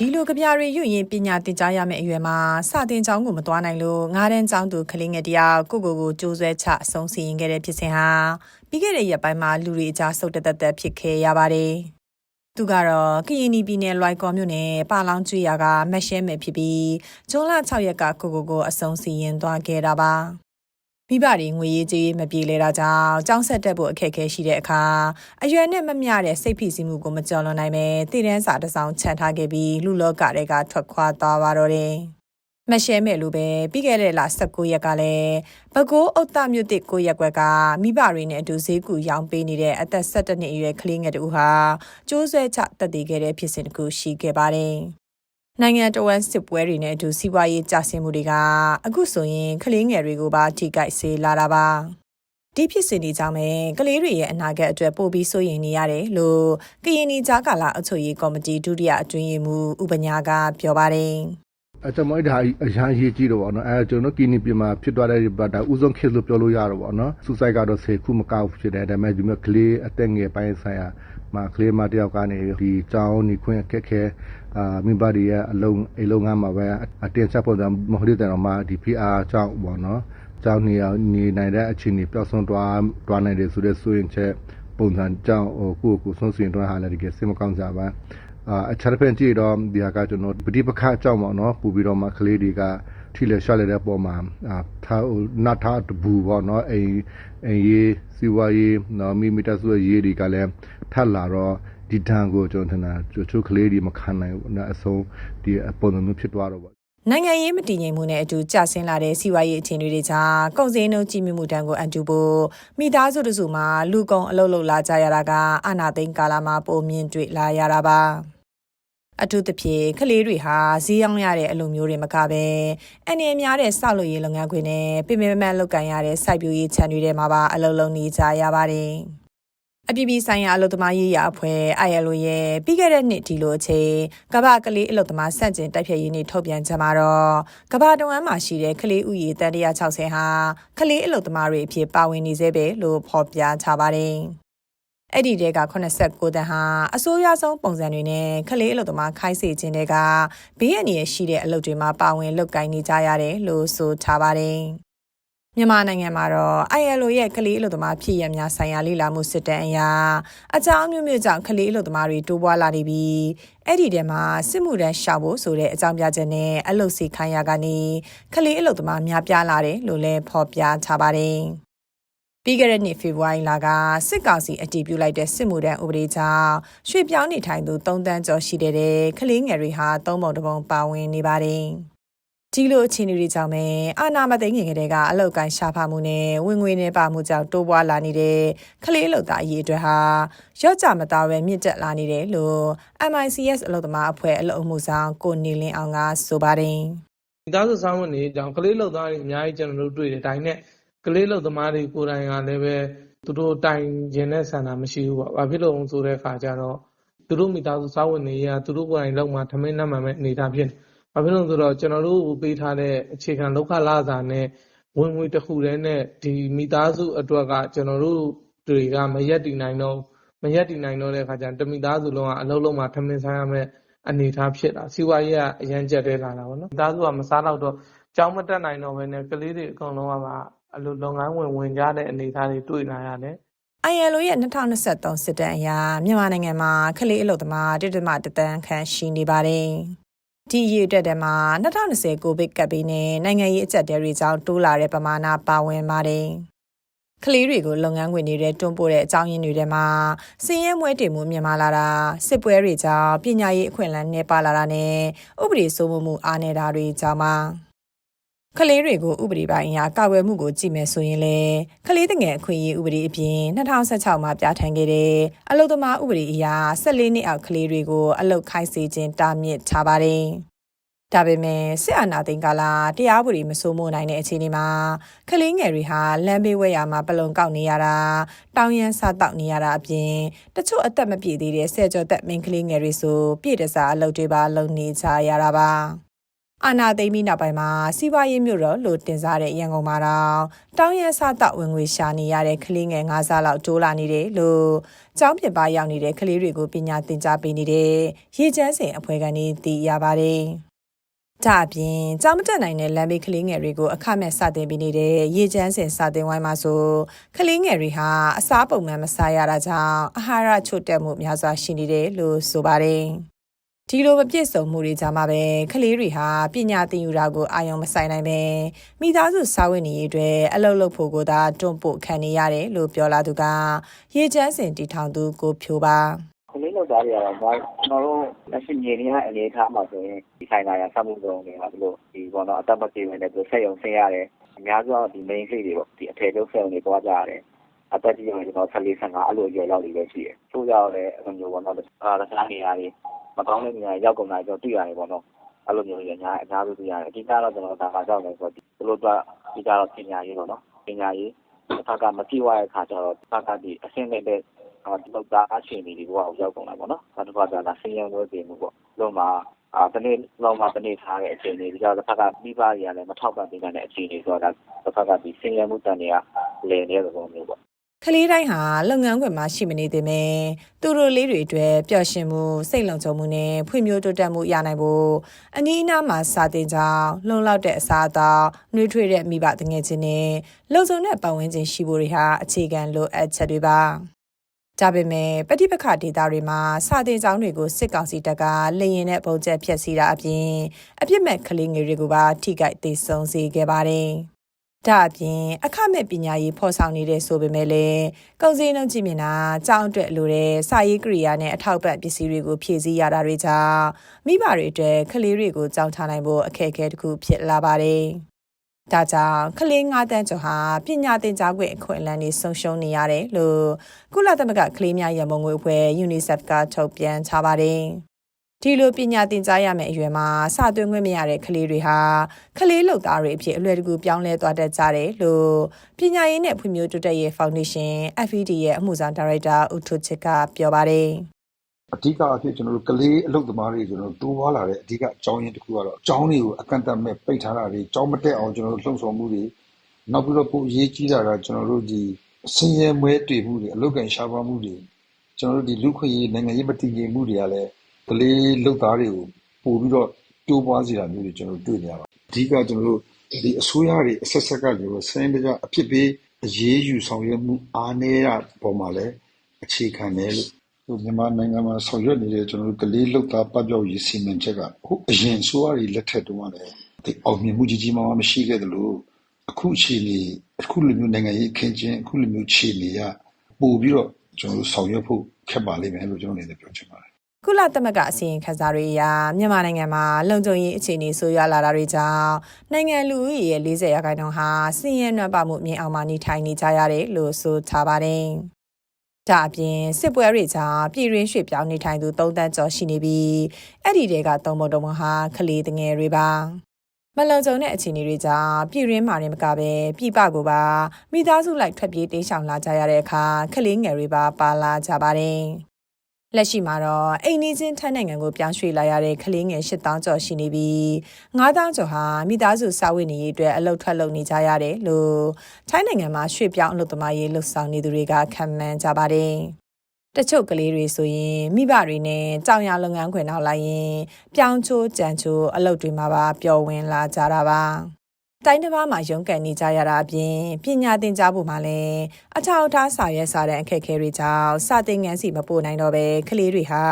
ဒီလိုကြပြတွေရွရင်ပညာသင်ကြားရမယ့်အရွယ်မှာစာသင်ကျောင်းကိုမသွားနိုင်လို့ငားတန်းကျောင်းသူကလေးငယ်တယောက်ကိုကိုကိုကြိုးဆွဲချအဆုံးစီရင်ခဲ့တဲ့ဖြစ်စဉ်ဟာပြီးခဲ့တဲ့ရက်ပိုင်းမှာလူတွေအကြားဆုတ်တက်တက်တက်ဖြစ်ခဲ့ရပါတယ်။သူကတော့ကရင်နီပြည်နယ်လွိုင်ကော်မြို့နယ်ပါလောင်ကျွေရကမက်ရှဲမယ်ဖြစ်ပြီးဇွန်လ6ရက်ကကိုကိုကိုအဆုံးစီရင်သွားခဲ့တာပါ။ မိဘတွေငွေရေးကြေးမပြေလဲတာကြောင့်ကြောင်းဆက်တက်ဖို့အခက်အခဲရှိတဲ့အခါအရွယ်နဲ့မမျှတဲ့စိတ်ဖိစီးမှုကိုမကြော်လွန်နိုင်ပဲတည်တန်းစာတစ်စောင်ခြံထားခဲ့ပြီးလူလောကတွေကထွက်ခွာသွားပါတော့တယ်။မရှဲမဲ့လိုပဲပြီးခဲ့တဲ့လ19ရက်ကလည်းဘကိုးအုတ်တမြို့တစ်ကိုရက်ကွက်ကမိဘတွေနဲ့အတူဈေးကူရောင်းပေးနေတဲ့အသက်17နှစ်အရွယ်ကလေးငယ်တူဟာကျိုးဆွဲချတက်တည်ခဲ့တဲ့ဖြစ်စဉ်တစ်ခုရှိခဲ့ပါတယ်။ နိုင်ငံတော်ဝန်စစ်ပွဲတွေနဲ့အတူစီးပွားရေးကျဆင်းမှုတွေကအခုဆိုရင်ကလေးငယ်တွေကိုပါထိခိုက်စေလာတာပါဒီဖြစ်စဉ်တွေကြောင့်ပဲကလေးတွေရဲ့အနာဂတ်အတွက်ပို့ပြီးစိုးရိမ်နေရတယ်လို့ကရင်နီကြားကာလအုပ်ချုပ်ရေးကော်မတီဒုတိယအတွင်းရေးမှူးဥပညာကပြောပါတယ်အဲကျွန်တော်ဒါအရန်ရေးကြည့်တော့ဗောနော်အဲကျွန်တော်ကီနီပြည်မှာဖြစ်သွားတဲ့ဘတ်တာဥဆုံးခေတ်လို့ပြောလို့ရတော့ဗောနော်စူဆိုက်ကတော့ဆေခုမကောက်ဖြစ်တယ်ဒါပေမဲ့ဒီမှာကလေးအသက်ငယ်ပိုင်းဆိုင်ရာ မှာကလေးမတယောက်ကနေဒီကြောင်းနေခွင့်အခက်ခဲအာမိဘတွေရဲ့အလုံးအလုံးငါမှာပဲအတင်ဆက်ဖို့မဟုတ်တဲ့တော့မှဒီ PR ကြောင့်ဗောနော်ကြောင်းနေနေနိုင်တဲ့အခြေအနေပျောက်ဆုံးသွားသွားနိုင်တယ်ဆိုတဲ့ဆိုရင်ချက်ပုံစံကြောင့်ဟိုကိုကိုဆုံးစင်တွန်းဟာလည်းတကယ်စိတ်မကောင်းကြပါအာအခြားတစ်ဖက်ကြည့်တော့ဒီဟာကကျွန်တော်ပဋိပက္ခအကြောင်းပေါ့နော်ပူပြီးတော့မှကလေးတွေက ထိလေရှော့လိုက်တဲ့ပုံမှာအာထားနတ်ထားတဘူးပေါ့နော်အိမ်အိမ်ရေးစီဝါရေးနော်မိမိတဆူရေးတွေကလည်းထပ်လာတော့ဒီတန်ကိုကျွန်တော်ထင်တာချို့ကလေးတွေမခံနိုင်ဘူးနော်အဆုံးဒီပုံစံမျိုးဖြစ်သွားတော့ပေါ့နိုင်ငံရေးမတည်ငြိမ်မှုနဲ့အတူကျဆင်းလာတဲ့စီးပွားရေးအခြေအနေတွေကြောင့်ကုန်စည်နှုန်းကြီးမြင့်မှုတန်းကိုအန်တူဖို့မိသားစုတစုမှာလူကုန်အလုပ်လုပ်လာကြရတာကအာနာသိန်းကာလမှာပုံမြင်တွေ့လာရတာပါ အထူးသဖြင့်ကလေးတွေဟာဈေးရောင်းရတဲ့အလုပ်မျိုးတွေမကပဲအနေများတဲ့စောက်လို့ရေးလုပ်ငန်းခွင်နဲ့ပြင်ပမန်လုပ်ကန်ရတဲ့စိုက်ပျိုးရေးခြံတွေထဲမှာပါအလုပ်လုပ်နေကြရပါတယ်အပြည်ပြည်ဆိုင်ရာအလုပ်သမားရေးရာအဖွဲ့ ILO ရဲ့ပြီးခဲ့တဲ့နှစ်ဒီလိုအချိန်ကမ္ဘာကလေးအလုပ်သမားစန့်ကျင်တိုက်ဖြတ်ရေးနေ့ထုတ်ပြန်ချက်မှာတော့ကမ္ဘာတဝန်းမှာရှိတဲ့ကလေးဥယေတန်160ဟာကလေးအလုပ်သမားတွေအဖြစ်ပါဝင်နေသေးပဲလို့ဖော်ပြထားပါတယ်။ အဲ့ဒီတဲက89တန်းဟာအစိုးရဆုံးပုံစံတွေနဲ့ခလေးအလုပ်သမားခိုင်းစေခြင်းတွေကဘေးအန္တရာယ်ရှိတဲ့အလုပ်တွေမှာပါဝင်လုပ်ကိုင်နေကြရတယ်လို့ဆိုထားပါတယ်။မြန်မာနိုင်ငံမှာတော့ ILO ရဲ့ကလေးအလုပ်သမားဖြစ်ရများဆိုင်ရာလေ့လာမှုစစ်တမ်းအရအကြောင်းမျိုးမျိုးကြောင့်ကလေးအလုပ်သမားတွေတိုးပွားလာနေပြီးအဲ့ဒီထဲမှာစစ်မှုထမ်းရှောက်ဖို့ဆိုတဲ့အကြောင်းပြချက်နဲ့အလုပ်စီခိုင်းရကနေကလေးအလုပ်သမားများပြားလာတယ်လို့လည်းဖော်ပြထားပါတယ်။ ပြီးခဲ့တဲ့နှစ်ဖေဖော်ဝါရီလကစစ်ကောင်စီအတည်ပြုလိုက်တဲ့စစ်မှုထမ်းဥပဒေကြောင့်ရွှေ့ပြောင်းနေထိုင်သူ၃တန်းကျော်ရှိတဲ့ကလေးငယ်တွေဟာသုံးပုံတစ်ပုံပါဝင်နေပါတယ်။ဒီလိုအခြေအနေတွေကြောင့်ပဲအာနာမသိငင်ကလေးကအလောက်ကိုင်းရှားဖမှုနဲ့ဝင်ငွေနဲ့ပါမှုကြောင့်တိုးပွားလာနေတဲ့ကလေးလုံသားအရေးအတွက်ဟာရော့ကြမသားပဲမြင့်တက်လာနေတယ်လို့ MICS အလုပ်သမားအဖွဲ့အလုပ်အမှုဆောင်ကိုနေလင်းအောင်ကဆိုပါတယ်။ဒီသားစုဆောင်ဝင်နေကြောင်ကလေးလုံသားတွေအများကြီးကျွန်တော်တို့တွေ့တယ်ဒါနဲ့ ကလေးလုပ်သမားတွေကိုယ်တိုင်ကလည်းပဲသူတို့တိုင်ကျင်တဲ့ဆန္ဒမရှိဘူးပေါ့။ဘာဖြစ်လို့ဆိုတဲ့အခါကျတော့သူတို့မိသားစုစားဝတ်နေရေးကသူတို့ကိုယ်တိုင်လုပ်မှထမင်းနပ်မှန်မဲ့အနေအထားဖြစ်နေ။ဘာဖြစ်လို့ဆိုတော့ကျွန်တော်တို့ပေးထားတဲ့အခြေခံလုပ်ခလစာနဲ့ဝင်ငွေတစ်ခုတည်းနဲ့ဒီမိသားစုအတွက်ကကျွန်တော်တို့တွေကမရက်တည်နိုင်တော့မရက်တည်နိုင်တော့တဲ့အခါကျတမိသားစုလုံးကအလုံးလုံးမှာထမင်းဆိုင်ရမဲ့အနေအထားဖြစ်တာစီဝါရေးကအရန်ကြက်တဲလာတာပေါ့နော်မိသားစုကမစားတော့တော့ကြောင်းမတက်နိုင်တော့ဘဲနဲ့ကလေးတွေအကုန်လုံးကပါ အဲ့လိုလုပ်ငန်းဝင်ဝင်ကြတဲ့အနေအထားတွေတွေ့လာရတယ်။ ILO ရဲ့2023စစ်တမ်းအရမြန်မာနိုင်ငံမှာကလေးအလုပ်သမားတစ်တမတသန်းခန့်ရှိနေပါတယ်။ဒီရည်အတွက်တည်းမှာ2020ကိုဗစ်ကပ်ပြီးနဲ့နိုင်ငံရေးအကျပ်တဲတွေကြောင့်တိုးလာတဲ့ပမာဏပါဝင်ပါတယ်။ကလေးတွေကိုလုပ်ငန်းခွင်တွေတွန်းပို့တဲ့အကြောင်းရင်းတွေထဲမှာစည်ရဲမွဲတင်မှုမြန်မာလာတာစစ်ပွဲတွေကြောင့်ပညာရေးအခွင့်အလမ်းနှဲပါလာတာနဲ့ဥပဒေစိုးမိုးမှုအားနည်းတာတွေကြောင့်ပါ ကလေးတွေကိုဥပဒေပိုင်းအရကာကွယ်မှုကိုကြည့်မယ်ဆိုရင်လေကလေးတငယ်အခွင့်အရေးဥပဒေအပြင်2016မှာပြဋ္ဌာန်းခဲ့တဲ့အလုသမားဥပဒေအရ14နှစ်အောက်ကလေးတွေကိုအလုခိုင်းစေခြင်းတာမြစ်ထားပါတယ်။ဒါပေမဲ့စစ်အာဏာသိမ်းကာလတရားဥပဒေမစိုးမိုးနိုင်တဲ့အခြေအနေမှာကလေးငယ်တွေဟာလမ်းဘေးဝဲရာမှာပလုံကောက်နေရတာတောင်းရမ်းစားတောက်နေရတာအပြင်တချို့အသက်မပြည့်သေးတဲ့ဆယ်ကျော်သက်မင်းကလေးငယ်တွေဆိုပြည့်တစားအလုပ်တွေပါလုပ်နေကြရတာပါ။ အာနာသိမ့်ပြီးနောက်ပိုင်းမှာစီးပွားရေးမြို့တော်လို့တင်စားတဲ့ရန်ကုန်မှာတော့တောင်းရစားတော့ဝင်ငွေရှာနေရတဲ့ကလေးငယ်9စားလောက်တိုးလာနေတယ်လို့ကျောင်းပြင်ပရောက်နေတဲ့ကလေးတွေကိုပညာသင်ကြားပေးနေတဲ့ရေချမ်းစင်အဖွဲ့ကနေသိရပါတယ်။ဒါအပြင်ကျောင်းမတက်နိုင်တဲ့လမ်းဘေးကလေးငယ်တွေကိုအခမဲ့စတင်ပေးနေတဲ့ရေချမ်းစင်စတင်ဝိုင်းမှာဆိုကလေးငယ်တွေဟာအစားပုံမှန်မစားရတာကြောင့်အာဟာရချို့တက်မှုများစွာရှိနေတယ်လို့ဆိုပါတယ်။ ဒီလိုမပြည့်စုံမှုတွေကြားမှာပဲကလေးတွေဟာပညာသင်ယူတာကိုအာရုံမဆိုင်နိုင်ပဲမိသားစုစာဝင်နေရေးအတွက်အလုပ်လုပ်ဖို့ကိုသာတွန့်ပို့ခံနေရတယ်လို့ပြောလာသူကရေချမ်းစင်တီထောင်သူကိုဖြိုးပါကလေးလောက်သားတွေကတော့ကျွန်တော်တို့လက်ရှိမြေနေရအနေထားမှာဆိုရင်ဒီဆိုင်လာရဆက်မှုကုန်တွေကဘလို့ဒီပေါ့နော်အတက်မပြေဝင်တဲ့သူဆက်ရုံဆင်းရတယ်အများစုကဒီ main စိတ်တွေပေါ့ဒီအထည်ချုပ်ဆက်ရုံတွေတွားကြရတယ်အတက်ကြီးရင်ကျွန်တော်14 15အဲ့လိုအရွယ်လောက်တွေပဲရှိတယ်ချို့ကြတော့လည်းအဲ့လိုမျိုးပေါ့နော်အာတခြားနေရာတွေ မကောင်းတဲ့နေရာရောက်ကုန်တာကျွန်တော်တွေ့ရတယ်ပေါ့နော်အဲ့လိုမျိုးတွေအများအများစုတွေ့ရတယ်အဓိကတော့ကျွန်တော်ဒါကကြောက်နေဆိုတော့ဒီလိုတော့ဒီကတော့ပညာရေးပေါ့နော်ပညာရေးတစ်ခါကမကြည့်ရတဲ့အခါကျတော့တစ်ခါကဒီအဆင့်နဲ့တဲ့အာဒီလောက်သားအခြေအနေတွေဘဝကိုရောက်ကုန်တာပေါ့နော်။နောက်တစ်ခါကျတော့ဆင်းရဲဝဲပြင်မှုပေါ့။လုံးမှာအာတနေ့လုံးမှာတနေ့ထားတဲ့အခြေအနေဒီကြောင့်တစ်ခါကမိဘတွေကလည်းမထောက်ပံ့ပေးနိုင်တဲ့အခြေအနေဆိုတော့တစ်ခါကဒီဆင်းရဲမှုတန်တွေကလည်နေတဲ့ပုံမျိုးပေါ့ ကလေးတိုင်းဟာလုပ်ငန်းခွင်မှာရှိမနေသေးပဲသူတို့လေးတွေအတွက်ပျော်ရွှင်မှုစိတ်လုံခြုံမှုနဲ့ဖွံ့ဖြိုးတိုးတက်မှုရနိုင်ဖို့အနည်းအနားမှာစာတင်ကြောင်းလုံလောက်တဲ့အစားအသောက်နှွေးထွေးတဲ့မိဘတငယ်ချင်းနဲ့လုံခြုံတဲ့ပတ်ဝန်းကျင်ရှိဖို့တွေဟာအခြေခံလိုအပ်ချက်တွေပါဒါပေမဲ့ပဋိပက္ခဒေသတွေမှာစာတင်ကျောင်းတွေကိုစစ်ကောင်စီတပ်ကလေရင်နဲ့ပုံကျက်ဖျက်ဆီးတာအပြင်အပြစ်မဲ့ကလေးငယ်တွေကိုပါထိခိုက်သေးဆုံးစေခဲ့ပါတယ်။ ဒါအပြင်အခမဲ့ပညာရေးဖော်ဆောင်နေတဲ့ဆိုပေမဲ့လည်းကုန်စည်နှုန်းကြီးမြင့်တာကြောင်းအတွက်လိုတဲ့စာရေးကိရိယာနဲ့အထောက်ပံ့ပစ္စည်းတွေကိုဖြည့်ဆည်းရတာတွေကြောင့်မိဘတွေအတွက်ကလေးတွေကိုကြောင်းထားနိုင်ဖို့အခက်အခဲတစ်ခုဖြစ်လာပါတယ်။ဒါကြောင့်ကလေး9တန်းကျော်ဟာပညာသင်ကြားခွင့်အခွင့်အလမ်းတွေဆုံးရှုံးနေရတယ်လို့ကုလသမဂ္ဂကလေးများရန်ပုံငွေအဖွဲ့ UNICEF ကထုတ်ပြန်ထားပါတယ်။ ဒီလိုပညာသင်ကြားရမယ့်အရွယ်မှာစာသွင်းခွင့်မရတဲ့ကလေးတွေဟာကလေးလုပ်သားတွေအဖြစ်အလွယ်တကူပြောင်းလဲသွားတတ်ကြတယ်လို့ပညာရေးနဲ့ဖွံ့ဖြိုးတိုးတက်ရေးဖောင်ဒေးရှင်း FED ရဲ့အမှုဆောင်ဒါရိုက်တာဦးထွတ်ချစ်ကပြောပါတယ်။အဓိကအဖြစ်ကျွန်တော်တို့ကလေးအလုပ်သမားတွေကျွန်တော်တို့တိုးွားလာတဲ့အဓိကအကြောင်းရင်းတစ်ခုကတော့အကြောင်းတွေကိုအကန့်အသတ်မဲ့ပိတ်ထားတာတွေအကြောင်းမတက်အောင်ကျွန်တော်တို့လှုံ့ဆော်မှုတွေနောက်ပြီးတော့ပိုအရေးကြီးတာကကျွန်တော်တို့ဒီဆင်းရဲမွဲတေမှုတွေအလုပ်ကန်ရှားပါမှုတွေကျွန်တော်တို့ဒီလူခွင့်ရေးနိုင်ငံရေးမတည်ငြိမ်မှုတွေကလည်း ကလေးလုပ်သားတွေကို ပို့ပြီးတော့ တိုးပွားစေတာမျိုးတွေ ကျွန်တော်တို့ တွေ့နေရပါတယ် အဓိက ကျွန်တော်တို့ဒီအစိုးရတွေ အဆက်ဆက်ကကျွန်တော်စင်းတကြအဖြစ်ပေး အရေးယူ ဆောင်ရွက်မှု အားနည်းရပုံမှာလည်း အခြေခံတယ်လို့ မြန်မာနိုင်ငံမှာ ဆောင်ရွက်နေတဲ့ကျွန်တော်တို့ကလေးလုတ်သားပတ်ပြောက်ရေး စီမံချက်က ဟိုအရင်ဆိုရည်လက်ထက်တုန်းကလည်းဒီအောင်မြင်မှု ကြီးကြီးမားမား မရှိခဲ့သလို အခုအခြေအနေ အခုလိုမျိုး နိုင်ငံရေး အခင်းကျင်း အခုလိုမျိုးခြေနေရပို့ပြီးတော့ကျွန်တော်တို့ဆောင်ရွက်ဖို့ ခက်ပါလိမ့်မယ်လို့ ကျွန်တော်အနေနဲ့ ပြောချင်ပါတယ် ကုလသမဂ္ဂအစည်းအဝေးခန်းစာတွေအရမြန်မာနိုင်ငံမှာလုံခြုံရေးအခြေအနေဆိုးရွားလာတာတွေကြောင့်နိုင်ငံလူဦးရေရဲ့40ရာခိုင်နှုန်းဟာစည်ရဲနှံ့ပါမှုမြင့်အောင်မှနေထိုင်နေကြရတယ်လို့ဆိုထားပါတယ်။ဒါအပြင်စစ်ပွဲတွေကြောင့်ပြည်ရင်းရွှေ့ပြောင်းနေထိုင်သူ3တန်းကျော်ရှိနေပြီးအဲ့ဒီတွေကသုံးပုံတုံးဟာကလေးတငယ်တွေပါ။မလုံခြုံတဲ့အခြေအနေတွေကြောင့်ပြည်ရင်းမှာနေမကပဲပြည်ပကိုပါမိသားစုလိုက်ထွက်ပြေးတိမ်းရှောင်လာကြရတဲ့အခါကလေးငယ်တွေပါပါလာကြပါတယ်။ လက်ရှိမှာတော့အိမ်နီးချင်းထိုင်းနိုင်ငံကိုပြောင်းရွှေ့လာရတဲ့ကလေးငယ်8000ကျော်ရှိနေပြီး9000ကျော်ဟာမိသားစုစာဝတ်နေရေးအတွက်အလုပ်ထွက်လုပ်နေကြရတယ်လို့ထိုင်းနိုင်ငံမှာရွှေ့ပြောင်းအလုပ်သမားရေးလှုပ်ဆောင်နေသူတွေကခံမှန်းကြပါတယ်။တချို့ကလေးတွေဆိုရင်မိဘတွေနဲ့ကြောင်ရလုပ်ငန်းခွင်နောက်လိုက်ရင်ပြောင်းချိုးကြံချိုးအလုပ်တွေမှာပါပျော်ဝင်လာကြတာပါ။ တိုင်းတစ်ပါးမှာရုန်းကန်နေကြရတာအပြင်ပညာသင်ကြားဖို့မှလည်းအထောက်အထားစာရွက်စာတမ်းအခက်အခဲတွေကြောင့်စာသင်ငန်းစီမပို့နိုင်တော့ပဲကလေးတွေဟာ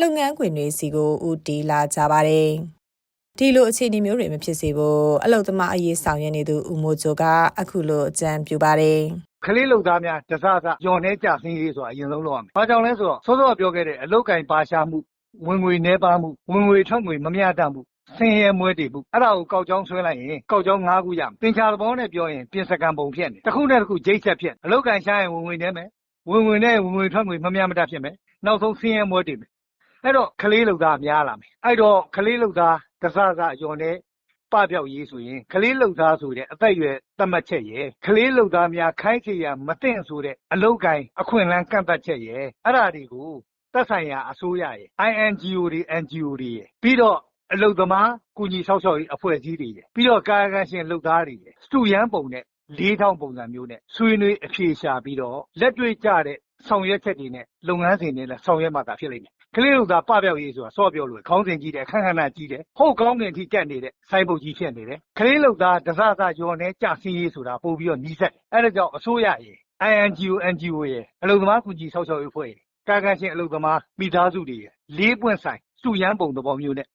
လုပ်ငန်းခွင်တွေစီကိုဦးတည်လာကြပါတယ်။ဒီလိုအခြေအနေမျိုးတွေမဖြစ်စေဖို့အလုသမားအရေးဆောင်ရွက်နေသူဦးမိုးချိုကအခုလိုအကြံပြုပါတယ်။ကလေးလုပ်သားများတစစညော်နေကြဆင်းရေးဆိုတာအရင်ဆုံးလုပ်ရမယ်။ဘာကြောင့်လဲဆိုတော့စောစောကပြောခဲ့တဲ့အလုတ်ကင်ပါရှားမှုဝင်ငွေနှဲပါမှုဝင်ငွေထွက်ငွေမမျှတမှု ဆင်းရဲမွဲတေမှုအဲ့ဒါကိုကောက်ကြောင်းဆွဲလိုက်ရင်ကောက်ကြောင်း၅ခုရမယ်။သင်္ချာသဘောနဲ့ပြောရင်ပြင်စကံပုံဖြစ်နေ။တစ်ခုနဲ့တစ်ခုဂျိတ်ဆက်ဖြစ်အလုတ်ကင်ရှားရင်ဝင်ငွေနှဲမယ်။ဝင်ငွေနဲ့ဝင်ငွေထွက်ငွေမမျှမတဖြစ်မယ်။နောက်ဆုံးဆင်းရဲမွဲတေမယ်။အဲ့တော့ကလေးလုပ်သားများလာမယ်။အဲ့တော့ကလေးလုပ်သားတစစညော်နေပပြောက်ရေးဆိုရင်ကလေးလုပ်သားဆိုတဲ့အသက်အရွယ်သတ်မှတ်ချက်ရယ်ကလေးလုပ်သားများခိုင်းချေရမသင့်ဆိုတဲ့အလုတ်ကင်အခွင့်အလမ်းကန့်သတ်ချက်ရယ်အဲ့ဒါတွေကိုသက်ဆိုင်ရာအစိုးရရယ် INGO တွေ NGO တွေရယ်ပြီးတော့ အလုတ်သမားကုညီဆောက်ရှောက်ရေး အဖွဲ့အစည်းတွေရယ် ပြီးတော့ ကာယကံရှင်လုပ်သားတွေရယ် စတူရန်ပုံနဲ့ လေးထောင်ပုံစံမျိုးနဲ့ ဆွေးနွေးအဖြေရှာပြီးတော့ လက်တွေ့ကျတဲ့ ဆောင်ရွက်ချက်တွေနဲ့ လုပ်ငန်းစဉ်တွေနဲ့ ဆောင်ရွက်မှသာ ဖြစ်လိမ့်မယ် ကလေးတို့သား ပပျောက်ရေးဆိုတာ စော့ပြောလို့ခေါင်းစဉ်ကြီးတယ်ခန်းခဏကြီးတယ်ဟုတ်ကောင်းတင်ထိတက်နေတဲ့စိုင်းပုတ်ကြီး ဖြစ်နေတယ် ကလေးတို့သား တစစကျော်နေကြဆင်းရေးဆိုတာ ပို့ပြီးတော့ညီးဆက်အဲ့ဒါကြောင့် အစိုးရရေ INGO NGO ရေအလုံသမား ကူညီဆောက်ရှောက်ရေးအဖွဲ့ရေကာကန်းရှင် အလုံသမား မိသားစုတွေရေလေးပွင့်ဆိုင်စုရန်ပုံသဘောမျိုးနဲ့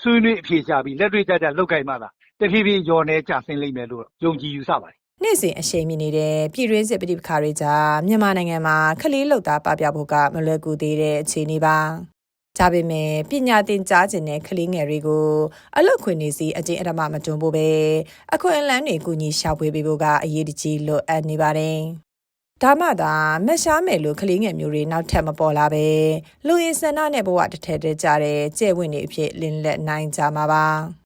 ဆွေးနွေးအဖြေရှာပြီး လက်တွေ့ကျကျလုပ်ကိုင်မှသာ တဖြည်းဖြည်းကျော်နေကြဆင်းလိမ့်မယ်လို့ ယုံကြည်ယူဆပါတယ် နေ့စဉ်အရှိန်မြင့်နေတဲ့ ပြည်တွင်းစစ်ပဋိပက္ခတွေကြား မြန်မာနိုင်ငံမှာခလေးလောက်သားပပျောက်ဖို့က မလွယ်ကူသေးတဲ့အခြေအနေပါ။ဒါပေမဲ့ ပညာသင်ကြားခြင်းတဲ့ ကလေးငယ်တွေကို အလုတ်ခွင်နေစီအကျင့်အဓမ္မ မတွန်းဖို့ပဲ အခွင့်အလမ်းတွေ ကူညီရှာဖွေပေးဖို့က အရေးတကြီး လိုအပ်နေပါတယ်။ ဒါမှသာမက်ရှားမယ်လို့ကလေးငယ်မျိုးတွေနောက်ထပ်မပေါ်လာပဲလူရင်းစန္ဒနဲ့ဘဝတစ်ထက်တည်းကြတဲ့ကျဲဝင့်တွေအဖြစ်လင်းလက်နိုင်ကြမှာပါ။